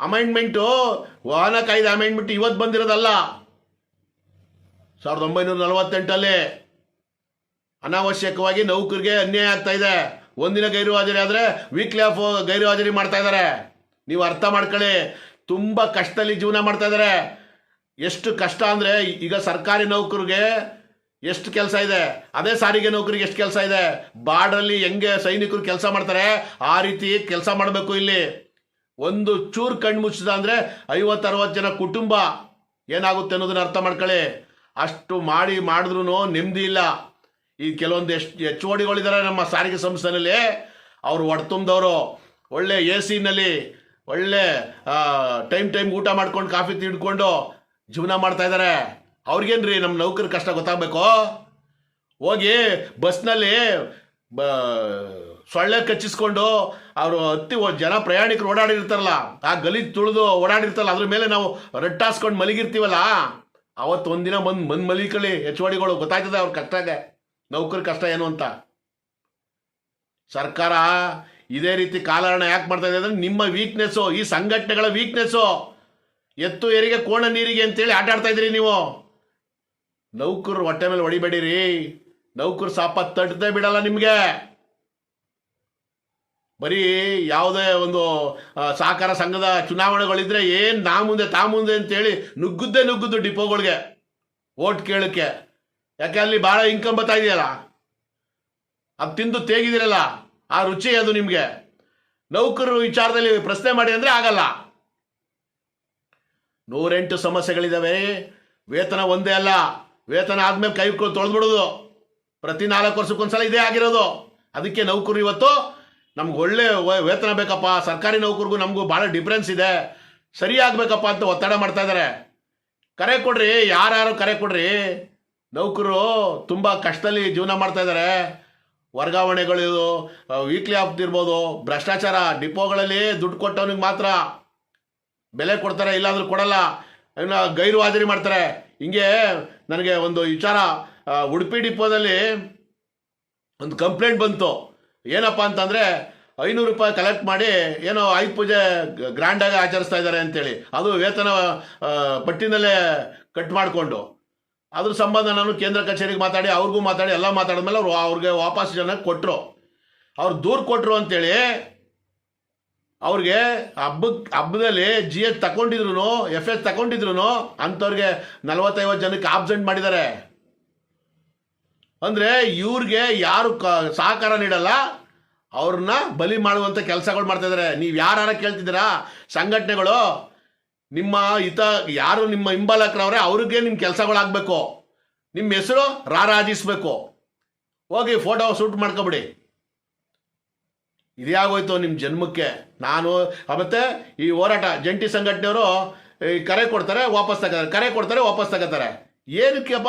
ಅಮೆಂಡ್ಮೆಂಟು ವಾಹನ ಕಾಯ್ದೆ ಅಮೆಂಡ್ಮೆಂಟ್ ಇವತ್ತು ಬಂದಿರೋದಲ್ಲ. ಸಾವಿರದ ಒಂಬೈನೂರ ನಲವತ್ತೆಂಟಲ್ಲಿ ಅನಾವಶ್ಯಕವಾಗಿ ನೌಕರಿಗೆ ಅನ್ಯಾಯ ಆಗ್ತಾ ಇದೆ. ಒಂದಿನ ಗೈರು ಹಾಜರಿ ಆದರೆ ವೀಕ್ಲಿ ಆಫ್ ಗೈರು ಹಾಜರಿ ಮಾಡ್ತಾ ಇದ್ದಾರೆ ನೀವು ಅರ್ಥ ಮಾಡ್ಕೊಳ್ಳಿ. ತುಂಬ ಕಷ್ಟದಲ್ಲಿ ಜೀವನ ಮಾಡ್ತಾ ಇದ್ದಾರೆ ಎಷ್ಟು ಕಷ್ಟ ಅಂದರೆ ಈಗ ಸರ್ಕಾರಿ ನೌಕರಿಗೆ ಎಷ್ಟು ಕೆಲಸ ಇದೆ? ಅದೇ ಸಾರಿಗೆ ನೌಕರಿಗೆ ಎಷ್ಟು ಕೆಲಸ ಇದೆ? ಬಾರ್ಡ್ರಲ್ಲಿ ಹೆಂಗೆ ಸೈನಿಕರು ಕೆಲಸ ಮಾಡ್ತಾರೆ? ಆ ರೀತಿ ಕೆಲಸ ಮಾಡಬೇಕು ಇಲ್ಲಿ. ಒಂದು ಚೂರು ಕಣ್ಣು ಮುಚ್ಚಿದ ಅಂದರೆ ಐವತ್ತು ಅರವತ್ತು ಜನ ಕುಟುಂಬ ಏನಾಗುತ್ತೆ ಅನ್ನೋದನ್ನ ಅರ್ಥ ಮಾಡ್ಕೊಳ್ಳಿ. ಅಷ್ಟು ಮಾಡಿ ಮಾಡಿದ್ರು ನೆಮ್ಮದಿ ಇಲ್ಲ. ಈ ಕೆಲವೊಂದು ಎಷ್ಟು ಎಚ್ ಓಡಿಗಳಿದ್ದಾರೆ ನಮ್ಮ ಸಾರಿಗೆ ಸಂಸ್ಥೆನಲ್ಲಿ. ಅವರು ಹೊಡ್ತುಂಬ್ದವರು ಒಳ್ಳೆ ಎ ಸಿನಲ್ಲಿ ಒಳ್ಳೆ ಟೈಮ್ ಟೈಮ್ ಊಟ ಮಾಡ್ಕೊಂಡು ಕಾಫಿ ತಿಂಡ್ಕೊಂಡು ಜೀವನ ಮಾಡ್ತಾ ಇದ್ದಾರೆ ಅವ್ರಿಗೇನ್ರಿ ನಮ್ಮ ನೌಕರ ಕಷ್ಟ ಗೊತ್ತಾಗಬೇಕು? ಹೋಗಿ ಬಸ್ನಲ್ಲಿ, ಬ, ಸೊಳ್ಳೆ ಕಚ್ಚಿಸ್ಕೊಂಡು ಅವರು ಹತ್ತಿ ಜನ ಪ್ರಯಾಣಿಕರು ಓಡಾಡಿರ್ತಾರಲ್ಲ, ಆ ಗಲೀಜ್ ತುಳಿದು ಓಡಾಡಿರ್ತಾರಲ್ಲ, ಅದ್ರ ಮೇಲೆ ನಾವು ರಟ್ಟಾಸ್ಕೊಂಡು ಮಲಗಿರ್ತೀವಲ್ಲ? ಅವತ್ತು ಒಂದಿನ ಬಂದು ಬಂದು ಮಲಿಕಳಿ ಹೆಚ್ಚುವಡಿಗಳು ಗೊತ್ತಾಗ್ತದೆ ಅವ್ರ ಕಷ್ಟಗೆ ನೌಕರ ಕಷ್ಟ ಏನು ಅಂತ? ಸರ್ಕಾರ ಇದೇ ರೀತಿ ಕಾಲಹರಣ ಯಾಕೆ ಮಾಡ್ತಾ ಇದೆ ಅಂದ್ರೆ ನಿಮ್ಮ ವೀಕ್ನೆಸ್ಸು ಈ ಸಂಘಟನೆಗಳ ವೀಕ್ನೆಸ್ಸು ಎತ್ತು ಎರಿಗೆ ಕೋಣ, ನೀರಿಗೆ ಅಂತೇಳಿ ಆಟ ಆಡ್ತಾ ಇದ್ರಿ ನೀವು. ನೌಕರು ಹೊಟ್ಟೆ ಮೇಲೆ ಹೊಡಿಬೇಡಿರಿ. ನೌಕರು ಸಾಪ ತಟ್ಟದೆ ಬಿಡಲ್ಲ ನಿಮಗೆ. ಬರೀ ಯಾವುದೇ ಒಂದು ಸಹಕಾರ ಸಂಘದ ಚುನಾವಣೆಗಳಿದ್ರೆ ಏನು ನಾ ಮುಂದೆ, ತಾ ಮುಂದೆ ಅಂತೇಳಿ ನುಗ್ಗುದ್ದೇ ನುಗ್ಗುದ್ದು ಡಿಪೋಗಳಿಗೆ. ಓಟ್ ಕೇಳಕ್ಕೆ. ಯಾಕೆ ಅಲ್ಲಿ ಭಾಳ ಇನ್ಕಮ್ ಬರ್ತಾ ಇದೆಯಲ್ಲ? ಅದು ತಿಂದು ತೇಗಿದಿರಲ್ಲ. ಆ ರುಚಿ ಅದು ನಿಮಗೆ. ನೌಕರರು ವಿಚಾರದಲ್ಲಿ ಪ್ರಶ್ನೆ ಮಾಡಿ ಅಂದರೆ ಆಗಲ್ಲ. ನೂರೆಂಟು ಸಮಸ್ಯೆಗಳಿದ್ದಾವೆ ವೇತನ ಒಂದೇ ಅಲ್ಲ. ವೇತನ ಆದಮೇಲೆ ಕೈ ತೊಳೆದ್ಬಿಡೋದು. ಪ್ರತಿ ನಾಲ್ಕು ವರ್ಷಕ್ಕೊಂದ್ಸಲ ಇದೇ ಆಗಿರೋದು. ಅದಕ್ಕೆ ನೌಕರು ಇವತ್ತು ನಮ್ಗೆ ಒಳ್ಳೆ ವೇತನ ಬೇಕಪ್ಪ. ಸರ್ಕಾರಿ ನೌಕರಿಗೂ ನಮಗೂ ಭಾಳ ಡಿಫ್ರೆನ್ಸ್ ಇದೆ. ಸರಿಯಾಗಬೇಕಪ್ಪ ಅಂತ ಒತ್ತಡ ಮಾಡ್ತಾ ಇದ್ದಾರೆ ಕರೆ ಕೊಡ್ರಿ. ಯಾರ್ಯಾರು ಕರೆ ಕೊಡ್ರಿ? ನೌಕರು ತುಂಬ ಕಷ್ಟದಲ್ಲಿ ಜೀವನ ಮಾಡ್ತಾ ಇದ್ದಾರೆ ವರ್ಗಾವಣೆಗಳು ವೀಕ್ಲಿ ಆಫ್ ಭ್ರಷ್ಟಾಚಾರ ಡಿಪೋಗಳಲ್ಲಿ ದುಡ್ಡು ಕೊಟ್ಟವನಿಗೆ ಮಾತ್ರ ಬೆಲೆ ಕೊಡ್ತಾರೆ, ಇಲ್ಲಾಂದ್ರೂ ಕೊಡಲ್ಲ. ಇನ್ನು ಗೈರು ಹಾಜರಿ ಮಾಡ್ತಾರೆ. ಹಿಂಗೆ ನನಗೆ ಒಂದು ವಿಚಾರ ಉಡುಪಿ ಡಿಪೋದಲ್ಲಿ ಒಂದು ಕಂಪ್ಲೇಂಟ್ ಬಂತು. ಏನಪ್ಪ ಅಂತಂದರೆ, ಐನೂರು ರೂಪಾಯಿ ಕಲೆಕ್ಟ್ ಮಾಡಿ ಏನೋ ಆಯುಧ ಪೂಜೆ ಗ್ರ್ಯಾಂಡಾಗಿ ಆಚರಿಸ್ತಾ ಇದ್ದಾರೆ ಅಂತೇಳಿ. ಅದು ವೇತನ ಪಟ್ಟಿನಲ್ಲೇ ಕಟ್ ಮಾಡಿಕೊಂಡು. ಅದ್ರ ಸಂಬಂಧ ನಾನು ಕೇಂದ್ರ ಕಚೇರಿಗೆ ಮಾತಾಡಿ, ಅವ್ರಿಗೂ ಮಾತಾಡಿ, ಎಲ್ಲ ಮಾತಾಡಿದ್ಮೇಲೆ ಅವರು ಅವ್ರಿಗೆ ವಾಪಸ್ ಜನ ಕೊಟ್ಟರು ಅವ್ರು ದೂರು ಕೊಟ್ಟರು ಅಂತೇಳಿ ಅವ್ರಿಗೆ ಹಬ್ಬಕ್ಕೆ ಹಬ್ಬದಲ್ಲಿ ಜಿ ಎಸ್ ತಗೊಂಡಿದ್ರು ಎಫ್ ಎಸ್ ತಗೊಂಡಿದ್ರು ಅಂಥವ್ರಿಗೆ ನಲವತ್ತೈವತ್ತು ಜನಕ್ಕೆ ಆಬ್ಸೆಂಟ್ ಮಾಡಿದ್ದಾರೆ. ಅಂದರೆ ಇವ್ರಿಗೆ ಯಾರು ಕ, ಸಹಕಾರ ನೀಡಲ್ಲ, ಅವ್ರನ್ನ ಬಲಿ ಮಾಡುವಂಥ ಕೆಲಸಗಳು ಮಾಡ್ತಾ ಇದ್ದಾರೆ ನೀವು ಯಾರು ಕೇಳ್ತಿದ್ದೀರಾ? ಸಂಘಟನೆಗಳು ನಿಮ್ಮ ಹಿತ ಯಾರು ನಿಮ್ಮ ಹಿಂಬಾಲಕರವ್ರೆ, ಅವ್ರಿಗೆ ನಿಮ್ಮ ಕೆಲಸಗಳಾಗಬೇಕು. ನಿಮ್ಮ ಹೆಸರು ರಾರಾಜಿಸ್ಬೇಕು. ಹೋಗಿ ಫೋಟೋ ಶೂಟ್ ಮಾಡ್ಕೊಬಿಡಿ. ಇದೇ ಆಗೋಯ್ತು ನಿಮ್ಮ ಜನ್ಮಕ್ಕೆ. ನಾನು ಮತ್ತೆ ಈ ಹೋರಾಟ, ಜಂಟಿ ಸಂಘಟನೆಯವರು ಈ ಕರೆ ಕೊಡ್ತಾರೆ, ವಾಪಸ್ ತಗೋತಾರೆ. ಕರೆ ಕೊಡ್ತಾರೆ, ವಾಪಸ್ ತಗೋತಾರೆ. ಏನಕ್ಕೆಪ್ಪ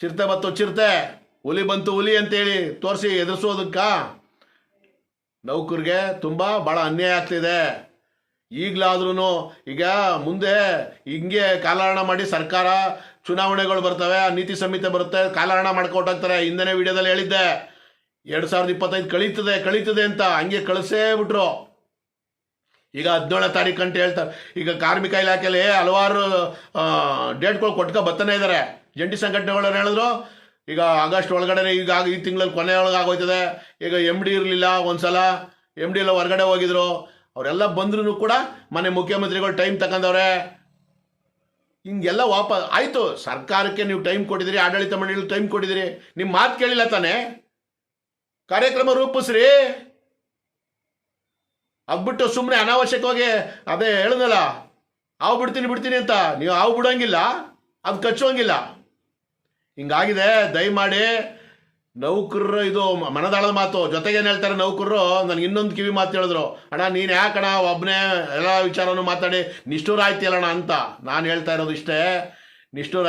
ಚಿರತೆ ಬತ್ತು ಚಿರತೆ. ಹುಲಿ ಬಂತು ಹುಲಿ ಅಂತೇಳಿ ತೋರಿಸಿ ಎದುರಿಸೋದಕ್ಕ? ನೌಕರಿಗೆ ತುಂಬ ಭಾಳ ಅನ್ಯಾಯ ಆಗ್ತಿದೆ. ಈಗಲಾದ್ರೂ ಈಗ ಮುಂದೆ ಹಿಂಗೆ ಕಾಲಹರಣ ಮಾಡಿ ಸರ್ಕಾರ ಚುನಾವಣೆಗಳು ಬರ್ತವೆ, ನೀತಿ ಸಂಹಿತೆ ಬರುತ್ತೆ, ಕಾಲಹರಣ ಮಾಡ್ಕೊಟ್ಟಾಗ್ತಾರೆ ಹಿಂದನೇ ವಿಡಿಯೋದಲ್ಲಿ ಹೇಳಿದ್ದೆ, ಎರಡು ಸಾವಿರದ ಇಪ್ಪತ್ತೈದು ಕಳೀತದೆ ಕಳೀತದೆ ಅಂತ ಹಂಗೆ ಕಳಿಸೇ ಬಿಟ್ರು. ಈಗ ಹದಿನೇಳನೇ ತಾರೀಕು ಅಂತ ಹೇಳ್ತಾರೆ. ಈಗ ಕಾರ್ಮಿಕ ಇಲಾಖೆಯಲ್ಲಿ ಹಲವಾರು ಡೇಟ್ಗಳು ಕೊಟ್ಕೊ ಬರ್ತಾನೆ ಇದ್ದಾರೆ ಜಂಟಿ ಸಂಘಟನೆಗಳನ್ನ ಹೇಳಿದ್ರು. ಈಗ ಆಗಸ್ಟ್ ಒಳಗಡೆ ಈಗ ಈ ತಿಂಗಳಲ್ಲಿ ಕೊನೆ ಒಳಗಾಗೋಯ್ತದೆ ಈಗ ಎಂ ಡಿ ಇರಲಿಲ್ಲ ಒಂದ್ಸಲ. ಎಂ ಡಿ ಎಲ್ಲ ಹೊರಗಡೆ ಹೋಗಿದ್ರು. ಅವರೆಲ್ಲ ಬಂದ್ರೂ ಕೂಡ ಮನೆ ಮುಖ್ಯಮಂತ್ರಿಗಳು ಟೈಮ್ ತಗೊಂಡವ್ರೆ ಹಿಂಗೆಲ್ಲ ವಾಪಸ್ ಆಯಿತು, ಸರ್ಕಾರಕ್ಕೆ ನೀವು ಟೈಮ್ ಕೊಟ್ಟಿದ್ದೀರಿ, ಆಡಳಿತ ಮಂಡಳಿ ಟೈಮ್ ಕೊಟ್ಟಿದ್ದೀರಿ. ನಿಮ್ಮ ಮಾತು ಕೇಳಿಲ್ಲ ತಾನೇ? ಕಾರ್ಯಕ್ರಮ ರೂಪಿಸ್ರಿ. ಆಗ್ಬಿಟ್ಟು ಸುಮ್ಮನೆ ಅನಾವಶ್ಯಕವಾಗಿ ಅದೇ ಹೇಳಿದ್ನಲ್ಲ ಹಾವು ಬಿಡ್ತೀನಿ ಬಿಡ್ತೀನಿ ಅಂತ. ನೀವು ಹಾವು ಬಿಡೋಂಗಿಲ್ಲ, ಅದು ಕಚ್ಚೋಂಗಿಲ್ಲ. ಹಿಂಗಾಗಿದೆ, ದಯಮಾಡಿ ನೌಕರರು ಇದು ಮನದಾಳದ ಮಾತು. ಜೊತೆಗೆ ಏನು ಹೇಳ್ತಾರೆ ನೌಕರರು? ನನಗೆ ಇನ್ನೊಂದು ಕಿವಿ ಮಾತು ಹೇಳಿದ್ರು. ಅಣ್ಣ, ನೀನು ಯಾಕಣ ಒಬ್ಬನೇ ಎಲ್ಲ ವಿಚಾರನೂ ಮಾತಾಡಿ ನಿಷ್ಠೂರ ಆಯ್ತಿಯಲ್ಲಣ್ಣ ಅಂತ. ನಾನು ಹೇಳ್ತಾ ಇರೋದು ಇಷ್ಟೇ. ನಿಷ್ಠೂರ,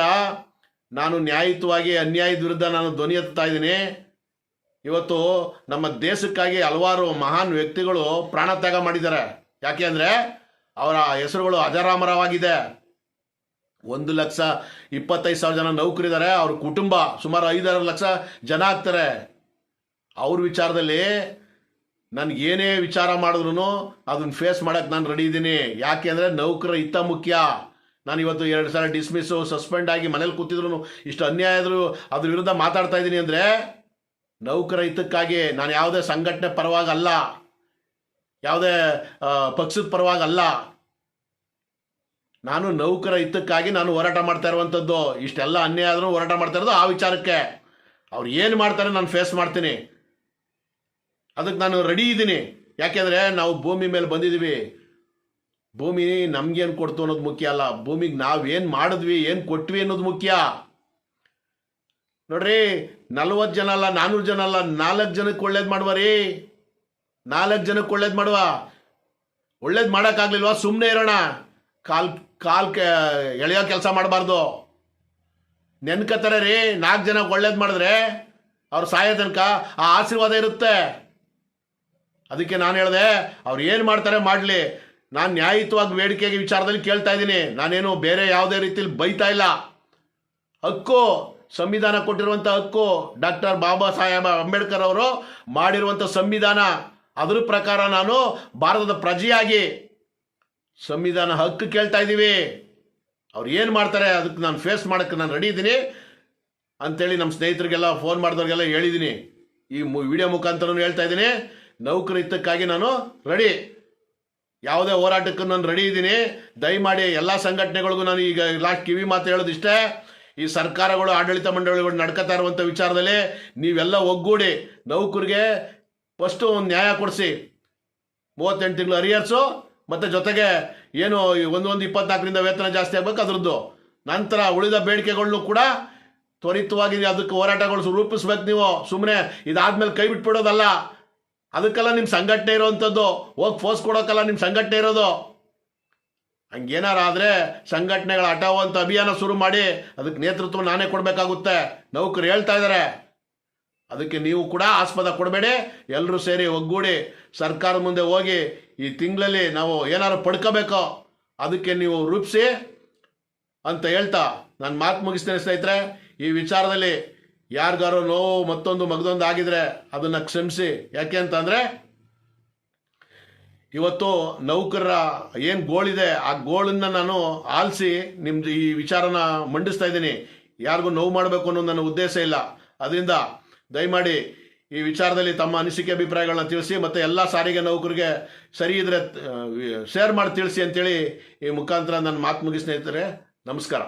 ನಾನು ನ್ಯಾಯಯುತವಾಗಿ ಅನ್ಯಾಯದ ವಿರುದ್ಧ ನಾನು ಧ್ವನಿ ಎತ್ತಾ ಇದ್ದೀನಿ. ಇವತ್ತು ನಮ್ಮ ದೇಶಕ್ಕಾಗಿ ಹಲವಾರು ಮಹಾನ್ ವ್ಯಕ್ತಿಗಳು ಪ್ರಾಣತ್ಯಾಗ ಮಾಡಿದ್ದಾರೆ. ಯಾಕೆ ಅಂದರೆ ಅವರ ಹೆಸರುಗಳು ಅಜರಾಮರವಾಗಿದೆ. ಒಂದು ಲಕ್ಷ ಇಪ್ಪತ್ತೈದು ಸಾವಿರ ಜನ ನೌಕರಿದ್ದಾರೆ ಅವ್ರ ಕುಟುಂಬ ಸುಮಾರು ಐದಾರು ಲಕ್ಷ ಜನ ಆಗ್ತಾರೆ. ಅವ್ರ ವಿಚಾರದಲ್ಲಿ ನನಗೆ ಏನೇ ವಿಚಾರ ಮಾಡಿದ್ರು ಅದನ್ನ ಫೇಸ್ ಮಾಡೋಕ್ಕೆ ನಾನು ರೆಡಿ ಇದ್ದೀನಿ. ಯಾಕೆ ಅಂದರೆ ನೌಕರ ಹಿತ ಮುಖ್ಯ. ನಾನು ಇವತ್ತು ಎರಡು ಸಾವಿರ ಡಿಸ್ಮಿಸ್ಸು ಸಸ್ಪೆಂಡ್ ಆಗಿ ಮನೇಲಿ ಕೂತಿದ್ರು ಇಷ್ಟು ಅನ್ಯಾಯ ಆದರೂ ಅದ್ರ ವಿರುದ್ಧ ಮಾತಾಡ್ತಾ ಇದ್ದೀನಿ ಅಂದರೆ ನೌಕರ ಹಿತಕ್ಕಾಗಿ ನಾನು ಯಾವುದೇ ಸಂಘಟನೆ ಪರವಾಗಲ್ಲ ಯಾವುದೇ ಆ, ಪಕ್ಷದ ಪರವಾಗಲ್ಲ ನಾನು ನೌಕರ ಹಿತಕ್ಕಾಗಿ ನಾನು ಹೋರಾಟ ಮಾಡ್ತಾ ಇರುವಂಥದ್ದು ಇಷ್ಟೆಲ್ಲ ಅನ್ಯಾಯ ಆದರೂ ಹೋರಾಟ ಮಾಡ್ತಾ ಇರೋದು ಆ ವಿಚಾರಕ್ಕೆ. ಅವ್ರು ಏನು ಮಾಡ್ತಾರೆ ನಾನು ಫೇಸ್ ಮಾಡ್ತೀನಿ. ಅದಕ್ಕೆ ನಾನು ರೆಡಿ ಇದ್ದೀನಿ. ಯಾಕೆಂದರೆ ನಾವು ಭೂಮಿ ಮೇಲೆ ಬಂದಿದ್ದೀವಿ. ಭೂಮಿ ನಮಗೇನು ಕೊಡ್ತು ಅನ್ನೋದು ಮುಖ್ಯ ಅಲ್ಲ. ಭೂಮಿಗೆ ನಾವೇನು ಮಾಡಿದ್ವಿ, ಏನು ಕೊಟ್ವಿ ಅನ್ನೋದು ಮುಖ್ಯ. ನೋಡ್ರಿ ನಲ್ವತ್ತು ಜನ ಅಲ್ಲ ನಾನ್ನೂರು ಜನ ಅಲ್ಲ, ನಾಲ್ಕು ಜನಕ್ಕೆ ಒಳ್ಳೇದು ಮಾಡುವ ರೀ. ನಾಲ್ಕು ಜನಕ್ಕೆ ಒಳ್ಳೇದು ಮಾಡುವ. ಒಳ್ಳೇದು ಮಾಡೋಕ್ಕಾಗ್ಲಿಲ್ವಾ? ಸುಮ್ಮನೆ ಇರೋಣ. ಕಾಲ್ ಕಾಲ್ ಎಳೆಯೋ ಕೆಲಸ ಮಾಡಬಾರ್ದು. ನೆನ್ಕತ್ತಾರೆ ರೀ, ನಾಲ್ಕು ಜನ ಒಳ್ಳೇದು ಮಾಡಿದ್ರೆ ಅವ್ರು ಸಾಯೋ ತನಕ ಆ ಆಶೀರ್ವಾದ ಇರುತ್ತೆ. ಅದಕ್ಕೆ ನಾನು ಹೇಳಿದೆ, ಅವ್ರು ಏನು ಮಾಡ್ತಾರೆ ಮಾಡಲಿ. ನಾನು ನ್ಯಾಯಯುತವಾಗಿ ಬೇಡಿಕೆಗೆ ವಿಚಾರದಲ್ಲಿ ಕೇಳ್ತಾ ಇದ್ದೀನಿ. ನಾನೇನು ಬೇರೆ ಯಾವುದೇ ರೀತಿಯಲ್ಲಿ ಬೈತಾ ಇಲ್ಲ. ಹಕ್ಕು, ಸಂವಿಧಾನ ಕೊಟ್ಟಿರುವಂಥ ಹಕ್ಕು, ಡಾಕ್ಟರ್ ಬಾಬಾ ಸಾಹೇಬ್ ಅಂಬೇಡ್ಕರ್ ಅವರು ಮಾಡಿರುವಂಥ ಸಂವಿಧಾನ. ಅದ್ರ ಪ್ರಕಾರ ನಾನು ಭಾರತದ ಪ್ರಜೆಯಾಗಿ ಸಂವಿಧಾನ ಹಕ್ಕು ಕೇಳ್ತಾ ಇದ್ದೀವಿ. ಅವ್ರು ಏನು ಮಾಡ್ತಾರೆ ಅದಕ್ಕೆ ನಾನು ಫೇಸ್ ಮಾಡೋಕ್ಕೆ ನಾನು ರೆಡಿ ಇದ್ದೀನಿ. ಅಂಥೇಳಿ ನಮ್ಮ ಸ್ನೇಹಿತರಿಗೆಲ್ಲ ಫೋನ್ ಮಾಡಿದವ್ರಿಗೆಲ್ಲ ಹೇಳಿದ್ದೀನಿ. ಈ ಮು ವಿಡಿಯೋ ಮುಖಾಂತರನೂ ಹೇಳ್ತಾ ಇದ್ದೀನಿ. ನೌಕರಿತಕ್ಕಾಗಿ ನಾನು ರೆಡಿ ಯಾವುದೇ ಹೋರಾಟಕ್ಕೂ ನಾನು ರೆಡಿ ಇದ್ದೀನಿ. ದಯಮಾಡಿ ಎಲ್ಲ ಸಂಘಟನೆಗಳಿಗೂ ನಾನು ಈಗ ಲಾಸ್ಟ್ ಕಿವಿ ಮಾತು ಹೇಳೋದು ಇಷ್ಟೇ ಈ ಸರ್ಕಾರಗಳು, ಆಡಳಿತ ಮಂಡಳಿಗಳು ನಡ್ಕೋತಾ ಇರುವಂಥ ವಿಚಾರದಲ್ಲಿ ನೀವೆಲ್ಲ ಒಗ್ಗೂಡಿ ನೌಕರಿಗೆ ಫಸ್ಟು ಒಂದು ನ್ಯಾಯ ಕೊಡಿಸಿ. ಮೂವತ್ತೆಂಟು ತಿಂಗಳು ಅರಿಯರ್ಸು ಮತ್ತು ಜೊತೆಗೆ ಏನು ಒಂದು ಒಂದು ಇಪ್ಪತ್ನಾಲ್ಕರಿಂದ ವೇತನ ಜಾಸ್ತಿ ಆಗಬೇಕು ಅದರದ್ದು. ನಂತರ ಉಳಿದ ಬೇಡಿಕೆಗಳನ್ನು ಕೂಡ ತ್ವರಿತವಾಗಿ ಅದಕ್ಕೆ ಹೋರಾಟಗಳು ರೂಪಿಸ್ಬೇಕು ನೀವು. ಸುಮ್ಮನೆ ಇದಾದ್ಮೇಲೆ ಕೈ ಬಿಟ್ಬಿಡೋದಲ್ಲ. ಅದಕ್ಕೆಲ್ಲ ನಿಮ್ಮ ಸಂಘಟನೆ ಇರೋವಂಥದ್ದು ಹೋಗಿ ಫೋರ್ಸ್ ಕೊಡೋಕ್ಕಲ್ಲ ನಿಮ್ಮ ಸಂಘಟನೆ ಇರೋದು. ಹಂಗೇನಾರಾದರೆ ಸಂಘಟನೆಗಳ ಹಠಾವು ಅಭಿಯಾನ ಶುರು ಮಾಡಿ ಅದಕ್ಕೆ ನೇತೃತ್ವ ನಾನೇ ಕೊಡಬೇಕಾಗುತ್ತೆ. ನೌಕರು ಹೇಳ್ತಾ ಇದ್ದಾರೆ ಅದಕ್ಕೆ ನೀವು ಕೂಡ ಆಸ್ಪದ ಕೊಡಬೇಡಿ. ಎಲ್ಲರೂ ಸೇರಿ ಒಗ್ಗೂಡಿ ಸರ್ಕಾರ ಮುಂದೆ ಹೋಗಿ ಈ ತಿಂಗಳಲ್ಲಿ ನಾವು ಏನಾರು ಪಡ್ಕೋಬೇಕೋ ಅದಕ್ಕೆ ನೀವು ರೂಪಿಸಿ ಅಂತ ಹೇಳ್ತಾ ನಾನು ಮಾತು ಮುಗಿಸ್ತೇನೆ ಸ್ನೇಹಿತರೆ. ಈ ವಿಚಾರದಲ್ಲಿ ಯಾರಿಗಾರೋ ನೋವು ಮತ್ತೊಂದು ಮಗದೊಂದು ಆಗಿದ್ರೆ ಅದನ್ನು ಕ್ಷಮಿಸಿ. ಯಾಕೆ ಅಂತಂದರೆ ಇವತ್ತು ನೌಕರರ ಏನು ಗೋಳಿದೆ ಆ ಗೋಳನ್ನು ನಾನು ಆಲಿಸಿ ನಿಮ್ದು ಈ ವಿಚಾರನ ಮಂಡಿಸ್ತಾ ಇದ್ದೀನಿ. ಯಾರಿಗೂ ನೋವು ಮಾಡಬೇಕು ಅನ್ನೋದು ನನ್ನ ಉದ್ದೇಶ ಇಲ್ಲ. ಅದರಿಂದ ದಯಮಾಡಿ ಈ ವಿಚಾರದಲ್ಲಿ ತಮ್ಮ ಅನಿಸಿಕೆ ಅಭಿಪ್ರಾಯಗಳನ್ನ ತಿಳಿಸಿ ಮತ್ತು ಎಲ್ಲ ಸಾರಿಗೆ ನೌಕರಿಗೆ ಸರಿ ಇದ್ರೆ ಶೇರ್ ಮಾಡಿ ತಿಳಿಸಿ ಅಂತೇಳಿ ಈ ಮುಖಾಂತರ ನನ್ನ ಮಾತು ಮುಗಿ ಸ್ನೇಹಿತರೆ ನಮಸ್ಕಾರ.